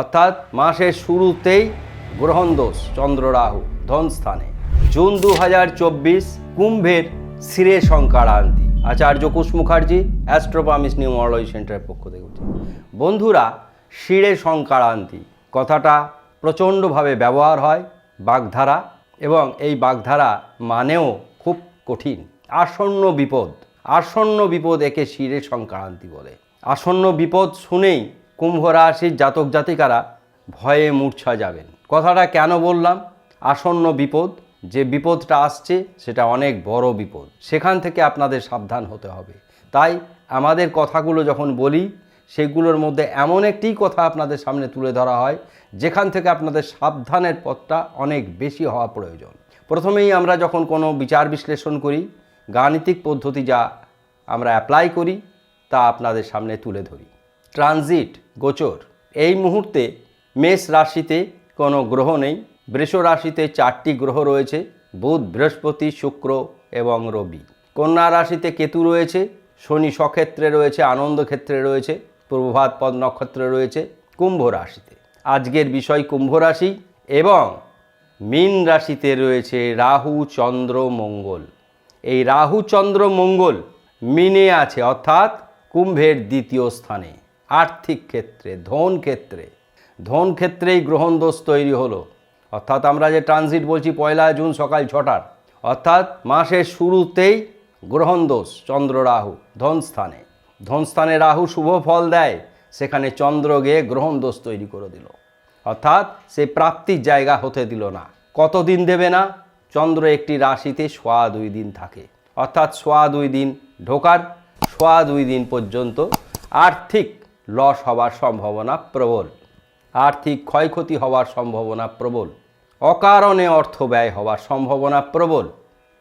অর্থাৎ মাসের শুরুতেই গ্রহণ দোষ চন্দ্র রাহু ধন স্থানে জুন দু হাজার চব্বিশ কুম্ভের সিরে সংকারান্তি। আচার্য কুশ মুখার্জি, অ্যাস্ট্রোপামিস নিউমোলজি সেন্টারের পক্ষ থেকে বলছি। বন্ধুরা, শিরে সংকারান্তি। কথাটা প্রচণ্ডভাবে ব্যবহার হয় বাগধারা এবং এই বাগধারা মানেও খুব কঠিন। আসন্ন বিপদ। আসন্ন বিপদ একে শিরে সংক্রান্তি বলে। আসন্ন বিপদ শুনেই কুম্ভ রাশির জাতক জাতিকারা ভয়ে মূর্ছা যাবেন। কথাটা কেন বললাম? আসন্ন বিপদ, যে বিপদটা আসছে, সেটা অনেক বড় বিপদ। সেখান থেকে আপনাদের সাবধান হতে হবে। তাই আমাদের কথাগুলো যখন বলি, সেগুলোর মধ্যে এমন একটি কথা আপনাদের সামনে তুলে ধরা হয়, যেখান থেকে আপনাদের সাবধানের পথটা অনেক বেশি হওয়া প্রয়োজন। প্রথমেই আমরা যখন কোনো বিচার বিশ্লেষণ করি, গাণিতিক পদ্ধতি যা আমরা অ্যাপ্লাই করি, তা আপনাদের সামনে তুলে ধরি। ট্রানজিট, গোচর। এই মুহূর্তে মেষ রাশিতে কোনো গ্রহ নেই। বৃষ রাশিতে চারটি গ্রহ রয়েছে, বুধ, বৃহস্পতি, শুক্র এবং রবি। কন্যা রাশিতে কেতু রয়েছে, শনি সক্ষেত্রে রয়েছে, আনন্দ ক্ষেত্রে রয়েছে প্রভাত পদ নক্ষত্রে রয়েছে, কুম্ভ রাশিতে। আজকের বিষয় কুম্ভ রাশি এবং মীন রাশিতে রয়েছে রাহু, চন্দ্র, মঙ্গল। এই রাহু, চন্দ্র, মঙ্গল মিনে আছে, অর্থাৎ কুম্ভের দ্বিতীয় স্থানে। আর্থিক ক্ষেত্রে, ধন ক্ষেত্রে। ধন ক্ষেত্রেই গ্রহণ দোষ তৈরি হলো। অর্থাৎ আমরা যে ট্রানজিট বলছি পয়লা জুন সকাল ছটার, অর্থাৎ মাসের শুরুতেই গ্রহণ দোষ চন্দ্র রাহু ধন স্থানে। ধন স্থানে রাহু শুভ ফল দেয়, সেখানে চন্দ্র গিয়ে গ্রহণ দোষ তৈরি করে দিল। অর্থাৎ সে প্রাপ্তির জায়গা হতে দিল না। কতদিন দেবে না? চন্দ্র একটি রাশিতে সোয়া দুই দিন থাকে। অর্থাৎ সোয়া দুই দিন ঢোকার, সোয়া দুই দিন পর্যন্ত আর্থিক লস হওয়ার সম্ভাবনা প্রবল। আর্থিক ক্ষয়ক্ষতি হওয়ার সম্ভাবনা প্রবল। অকারণে অর্থ ব্যয় হওয়ার সম্ভাবনা প্রবল।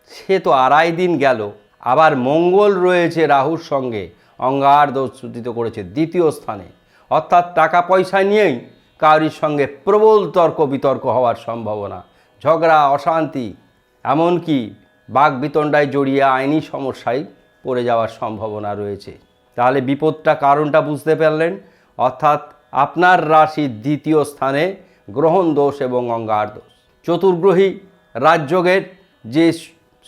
সে তো আড়াই দিন গেল। আবার মঙ্গল রয়েছে রাহুর সঙ্গে। অঙ্গার দোষিত করেছে দ্বিতীয় স্থানে। অর্থাৎ টাকা পয়সা নিয়েই কারোর সঙ্গে প্রবল তর্ক বিতর্ক হওয়ার সম্ভাবনা। ঝগড়া, অশান্তি, এমনকি বাঘ বিতণ্ডায় জড়িয়ে আইনি সমস্যায় পড়ে যাওয়ার সম্ভাবনা রয়েছে। তাহলে বিপদটা কারণটা বুঝতে পারলেন। অর্থাৎ আপনার রাশির দ্বিতীয় স্থানে গ্রহণ দোষ এবং অঙ্গার দোষ। চতুর্গ্রহী রাজযোগের যে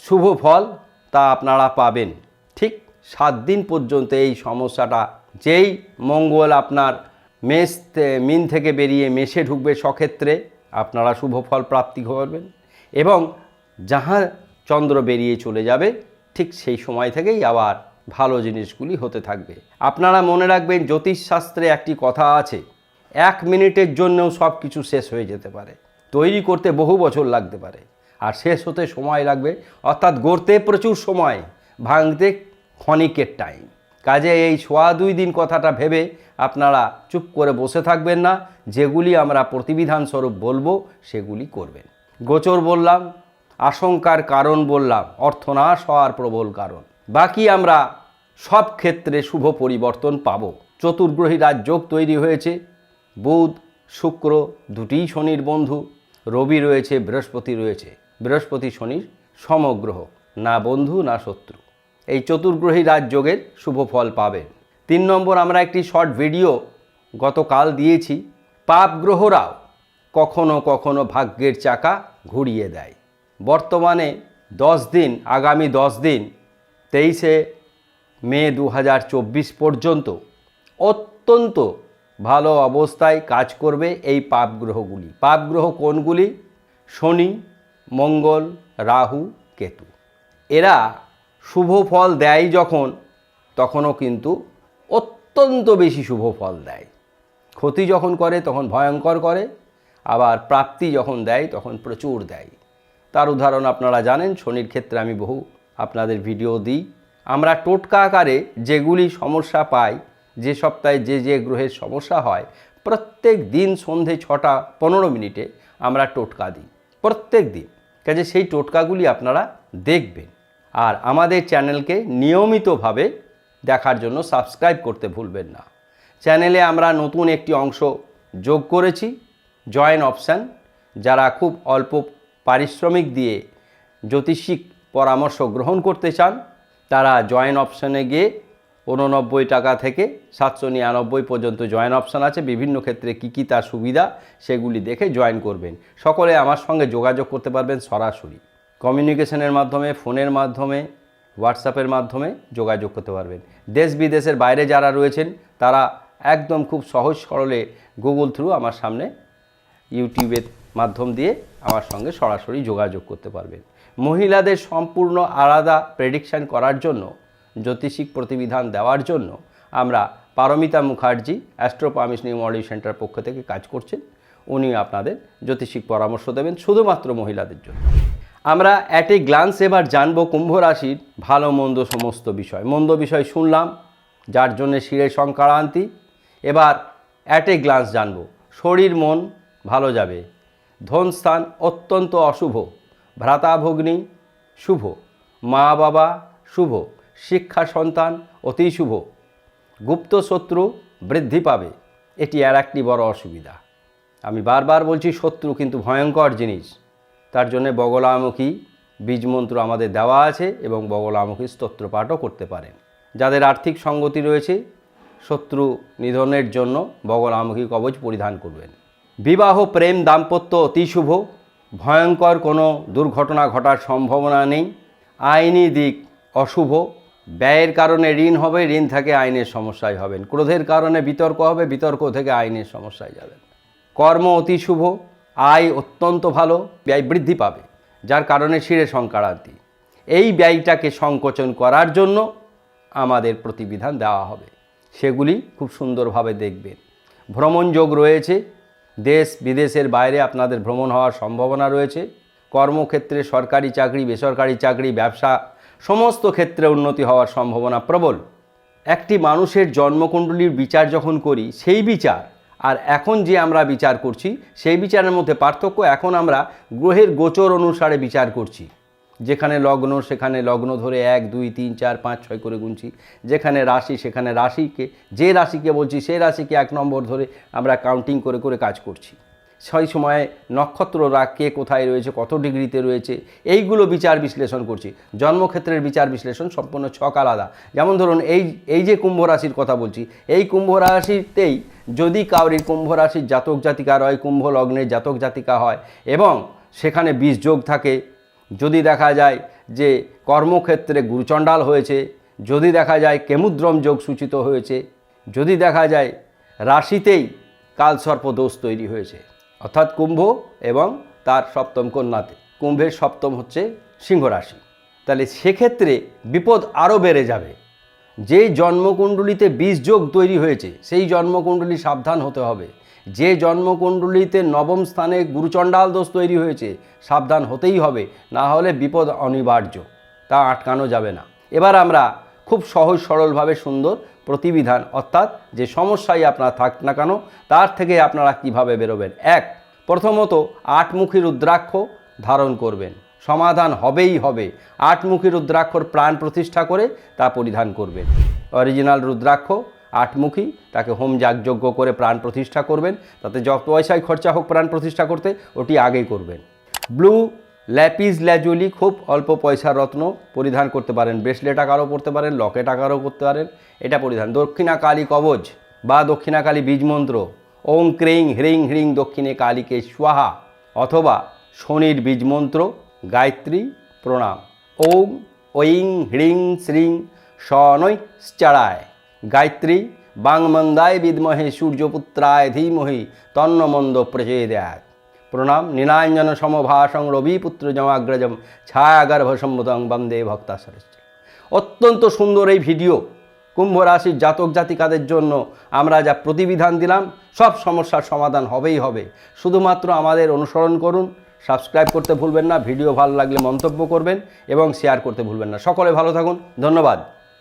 শুভ ফল, তা আপনারা পাবেন। ঠিক সাত দিন পর্যন্ত এই সমস্যাটা, যেই মঙ্গল আপনার মেষ মিন থেকে বেরিয়ে মেষে ঢুকবে, সক্ষেত্রে আপনারা শুভ ফল প্রাপ্তি করবেন এবং যাহা চন্দ্র বেরিয়ে চলে যাবে, ঠিক সেই সময় থেকেই আবার ভালো জিনিসগুলি হতে থাকবে। আপনারা মনে রাখবেন, জ্যোতিষশাস্ত্রে একটি কথা আছে, এক মিনিটের জন্যও সব কিছু শেষ হয়ে যেতে পারে। তৈরি করতে বহু বছর লাগতে পারে, আর শেষ হতে সময় লাগবে, অর্থাৎ গড়তে প্রচুর সময়, ভাঙতে ক্ষণিকের টাইম কাজে এই সোয়া দুই দিন কথাটা ভেবে আপনারা চুপ করে বসে থাকবেন না, যেগুলি আমরা প্রতিবিধান স্বরূপ বলব, সেগুলি করবেন। গোচর বললাম, আশঙ্কার কারণ বললাম, অর্থনাশ হওয়ার প্রবল কারণ। বাকি আমরা সব ক্ষেত্রে শুভ পরিবর্তন পাব। চতুর্গ্রহী রাজযোগ তৈরি হয়েছে। বুধ, শুক্র দুটিই শনির বন্ধু, রবি রয়েছে, বৃহস্পতি রয়েছে। বৃহস্পতি শনির সমগ্রহ, না বন্ধু, না শত্রু। এই চতুর্গ্রহী রাজযোগের শুভ ফল পাবেন। তিন নম্বর আমরা একটি শর্ট ভিডিও গতকাল দিয়েছি। পাপ গ্রহরাও কখনো কখনো ভাগ্যের চাকা ঘুরিয়ে দেয়। বর্তমানে দশ দিন, আগামী দশ দিন তেইশে মে দু হাজার চব্বিশ পর্যন্ত অত্যন্ত ভালো অবস্থায় কাজ করবে এই পাপ গ্রহগুলি। পাপ গ্রহ কোনগুলি? শনি, মঙ্গল, রাহু, কেতু। এরা শুভ ফল দেয় যখন, তখনও কিন্তু অত্যন্ত বেশি শুভ ফল দেয়। ক্ষতি যখন করে, তখন ভয়ঙ্কর করে, আবার প্রাপ্তি যখন দেয়, তখন প্রচুর দেয়। তার উদাহরণ আপনারা জানেন, শনির ক্ষেত্রে আমি বহু আপনাদের ভিডিও দিই। আমরা টোটকা আকারে যেগুলি সমস্যা পাই, যে সপ্তাহে যে যে গ্রহের সমস্যা হয়, প্রত্যেক দিন সন্ধে ছটা পনেরো মিনিটে আমরা টোটকা দিই। প্রত্যেক দিন। কাজে সেই টোটকাগুলি আপনারা দেখবেন। আর আমাদের চ্যানেলকে নিয়মিতভাবে দেখার জন্য সাবস্ক্রাইব করতে ভুলবেন না। চ্যানেলে আমরা নতুন একটি অংশ যোগ করেছি, জয়েন অপশান, যারা খুব অল্প পারিশ্রমিক দিয়ে জ্যোতিষিক পরামর্শ গ্রহণ করতে চান, তারা জয়েন অপশানে গিয়ে উননব্বই টাকা থেকে সাতশো নিরানব্বই পর্যন্ত জয়েন অপশান আছে। বিভিন্ন ক্ষেত্রে কী কী তার সুবিধা সেগুলি দেখে জয়েন করবেন। সকলে আমার সঙ্গে যোগাযোগ করতে পারবেন সরাসরি। কমিউনিকেশনের মাধ্যমে ফোনের মাধ্যমে হোয়াটসঅ্যাপের মাধ্যমে যোগাযোগ করতে পারবেন। দেশ বিদেশের বাইরে যারা রয়েছেন, তারা একদম খুব সহজ সরলে গুগল থ্রু আমার সামনে ইউটিউবের মাধ্যম দিয়ে আমার সঙ্গে সরাসরি যোগাযোগ করতে পারবেন। মহিলাদের সম্পূর্ণ আলাদা প্রেডিকশান করার জন্য, জ্যোতিষিক প্রতিবিধান দেওয়ার জন্য আমরা পারমিতা মুখার্জি অ্যাস্ট্রোপামিস মডেল সেন্টার পক্ষ থেকে কাজ করছেন। উনি আপনাদের জ্যোতিষিক পরামর্শ দেবেন শুধুমাত্র মহিলাদের জন্য। আমরা অ্যাট গ্লান্স এবার জানব কুম্ভ রাশির ভালো মন্দ সমস্ত বিষয়। মন্দ বিষয় শুনলাম, যার জন্য শিরে সংক্রান্তি। এবার অ্যাট এ গ্লান্স জানব, শরীর মন ভালো যাবে ধন স্থান অত্যন্ত অশুভ। ভ্রাতাভগ্নি, শুভ। মা বাবা শুভ। শিক্ষা সন্তান, অতি শুভ। গুপ্ত শত্রু বৃদ্ধি পাবে। এটি আর একটি বড় অসুবিধা। আমি বারবার বলছি শত্রু কিন্তু ভয়ঙ্কর জিনিস। তার জন্য বগলামুখী বীজমন্ত্র আমাদের দেওয়া আছে এবং বগলামুখী স্তোত্র পাঠও করতে পারেন। যাদের আর্থিক সঙ্গতি রয়েছে, শত্রু নিধনের জন্য বগলামুখী কবচ পরিধান করবেন। বিবাহ, প্রেম, দাম্পত্য অতি শুভ। ভয়ঙ্কর কোনো দুর্ঘটনা ঘটার সম্ভাবনা নেই। আইনি দিক অশুভ। ব্যয়ের কারণে ঋণ হবে, ঋণ থেকে আইনের সমস্যায় হবেন। ক্রোধের কারণে বিতর্ক হবে, বিতর্ক থেকে আইনের সমস্যায় যাবেন। কর্ম অতি শুভ, আয় অত্যন্ত ভালো, ব্যয় বৃদ্ধি পাবে, যার কারণে শিরে সংক্রান্তি। এই ব্যয়টাকে সংকোচন করার জন্য আমাদের প্রতিবিধান দেওয়া হবে। সেগুলি খুব সুন্দরভাবে দেখবেন। ভ্রমণ যোগ রয়েছে দেশ বিদেশের বাইরে আপনাদের ভ্রমণ হওয়ার সম্ভাবনা রয়েছে। কর্মক্ষেত্রে সরকারি চাকরি, বেসরকারি চাকরি, ব্যবসা, সমস্ত ক্ষেত্রে উন্নতি হওয়ার সম্ভাবনা প্রবল। একটি মানুষের জন্মকুণ্ডলীর বিচার যখন করি, সেই বিচার, আর এখন যে আমরা বিচার করছি, সেই বিচারের মধ্যে পার্থক্য এখন আমরা গ্রহের গোচর অনুসারে বিচার করছি। যেখানে লগ্ন, সেখানে লগ্ন ধরে এক, দুই, তিন, চার, পাঁচ, ছয় করে গুনছি। যেখানে রাশি, সেখানে রাশিকে, যে রাশিকে বলছি সেই রাশিকে এক নম্বর ধরে আমরা কাউন্টিং করে করে কাজ করছি। সেই সময়ে নক্ষত্ররা কে কোথায় রয়েছে, কত ডিগ্রিতে রয়েছে, এইগুলো বিচার বিশ্লেষণ করছি। জন্মক্ষেত্রের বিচার বিশ্লেষণ সম্পূর্ণ ছক আলাদা। যেমন ধরুন, এই এই যে কুম্ভ রাশির কথা বলছি, এই কুম্ভ রাশিতেই যদি কাউরির কুম্ভ রাশির জাতক জাতিকা হয় কুম্ভ লগ্নের জাতক জাতিকা হয় এবং সেখানে বিষ যোগ থাকে যদি দেখা যায় যে কর্মক্ষেত্রে গুরুচণ্ডাল হয়েছে, যদি দেখা যায় কেমুদ্রম যোগ সূচিত হয়েছে, যদি দেখা যায় রাশিতেই কালসর্প দোষ তৈরি হয়েছে, অর্থাৎ কুম্ভ এবং তার সপ্তম কন্যাতে। কুম্ভের সপ্তম হচ্ছে সিংহ রাশি তাহলে সেক্ষেত্রে বিপদ আরও বেড়ে যাবে। যে জন্মকুণ্ডলিতে বীজ যোগ তৈরি হয়েছে, সেই জন্মকুণ্ডলী সাবধান হতে হবে। যে জন্মকুণ্ডলিতে নবম স্থানে গুরুচণ্ডাল দোষ তৈরি হয়েছে, সাবধান হতেই হবে, না হলে বিপদ অনিবার্য। তা আটকানো যাবে না। এবার আমরা খুব সহজ সরলভাবে সুন্দর প্রতিবিধান, অর্থাৎ যে সমস্যাই আপনার থাক না কেন, তার থেকে আপনারা কীভাবে বেরোবেন? এক, প্রথমত আটমুখী রুদ্রাক্ষ ধারণ করবেন। সমাধান হবেই হবে। আটমুখী রুদ্রাক্ষর প্রাণ প্রতিষ্ঠা করে তা পরিধান করবেন। অরিজিনাল রুদ্রাক্ষ আটমুখী, তাকে হোম যাগযজ্ঞ করে প্রাণ প্রতিষ্ঠা করবেন। তাতে যত পয়সায় খরচা হোক প্রাণ প্রতিষ্ঠা করতে, ওটি আগেই করবেন। ব্লু ল্যাপিস ল্যাজুলি খুব অল্প পয়সার রত্ন পরিধান করতে পারেন। ব্রেসলেট আকারও পরতে পারেন, লকেট আকারও করতে পারেন। এটা পরিধান। দক্ষিণা কালী কবচ বা দক্ষিণা কালী বীজমন্ত্র ওং ক্রিং হ্রিং হ্রিং দক্ষিণে কালীকে স্বাহা অথবা শনির বীজমন্ত্র গায়ত্রী প্রণাম। ওং ঐং হ্রিং শ্রিং স্বনৈশ্চারায় গায়ত্রী, বাংমন্দায় বিদ্মহে সূর্যপুত্রায় ধীমহি, তন্নমন্দ প্রচেদায়। প্রণাম, নীলাঞ্জন সমভাসং রবিপুত্র জমাগ্রজম, ছায়াগর্ভ সম্মুদং বন্দে ভক্তা অত্যন্ত সুন্দর এই ভিডিও। কুম্ভ রাশির জাতক জাতিকাদের জন্য আমরা যা প্রতিবিধান দিলাম, সব সমস্যার সমাধান হবেই হবে। শুধুমাত্র আমাদের অনুসরণ করুন, সাবস্ক্রাইব করতে ভুলবেন না, ভিডিও ভালো লাগলে মন্তব্য করবেন এবং শেয়ার করতে ভুলবেন না। সকলে ভালো থাকুন, ধন্যবাদ।